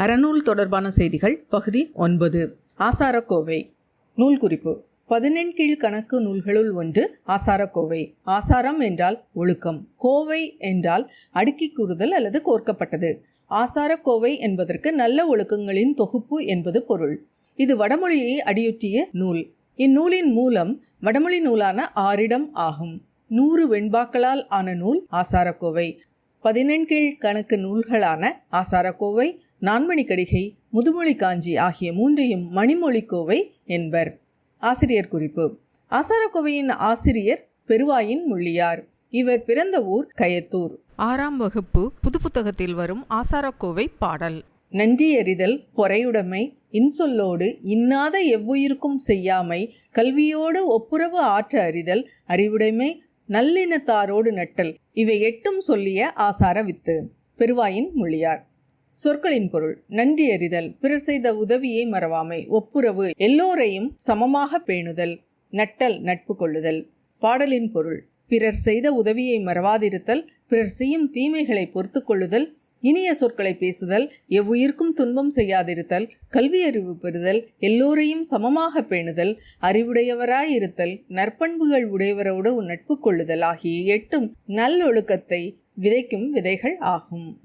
அறநூல் தொடர்பான செய்திகள் பகுதி ஒன்பது. ஆசாரக்கோவை. நூல் குறிப்பு பதினெண்கீழ் கணக்கு நூல்களுள் ஒன்று ஆசாரக்கோவை. ஆசாரம் என்றால் ஒழுக்கம். கோவை என்றால் அடுக்கி கூறுதல் அல்லது கோர்க்கப்பட்டது. ஆசாரக்கோவை என்பதற்கு நல்ல ஒழுக்கங்களின் தொகுப்பு என்பது பொருள். இது வடமொழியை அடியொற்றிய நூல். இந்நூலின் மூலம் வடமொழி நூலான ஆரிடம் ஆகும். நூறு வெண்பாக்களால் ஆன நூல் ஆசாரக்கோவை. பதினெண்கீழ் கணக்கு நூல்களான ஆசாரக்கோவை நான்மணி கடிகை முதுமொழி காஞ்சி ஆகிய மூன்றையும் மணிமொழி கோவை என்பர். ஆசிரியர் குறிப்பு. ஆசாரக்கோவையின் ஆசிரியர் பெருவாயின் முள்ளியார். இவர் பிறந்த ஊர் கயத்தூர். ஆறாம் வகுப்பு புது புத்தகத்தில் வரும் ஆசாரக்கோவை பாடல். நன்றி அறிதல் பொறையுடைமை இன்சொல்லோடு இன்னாத எவ்வுயிருக்கும் செய்யாமை கல்வியோடு ஒப்புரவு ஆற்ற அறிதல் அறிவுடைமை நல்லினத்தாரோடு நட்டல் இவை எட்டும் சொல்லிய ஆசார வித்து. பெருவாயின் மொழியார் சொற்களின் பொருள். நன்றி அறிதல். பிறர் செய்த உதவியை மறவாமை. ஒப்புரவு. எல்லோரையும் சமமாக பேணுதல். நட்டல். நட்பு கொள்ளுதல். பாடலின் பொருள். பிறர் செய்த உதவியை மறவாதிருத்தல். பிறர் செய்யும் தீமைகளை பொறுத்து கொள்ளுதல். இனிய சொற்களை பேசுதல். எவ்வுயிர்க்கும் துன்பம் செய்யாதிருத்தல். கல்வி அறிவு பெறுதல். எல்லோரையும் சமமாக பேணுதல். அறிவுடையவராயிருத்தல். நற்பண்புகள் உடையவரோடு நட்பு கொள்ளுதல் ஆகிய எட்டும் நல்லொழுக்கத்தை விதைக்கும் விதைகள் ஆகும்.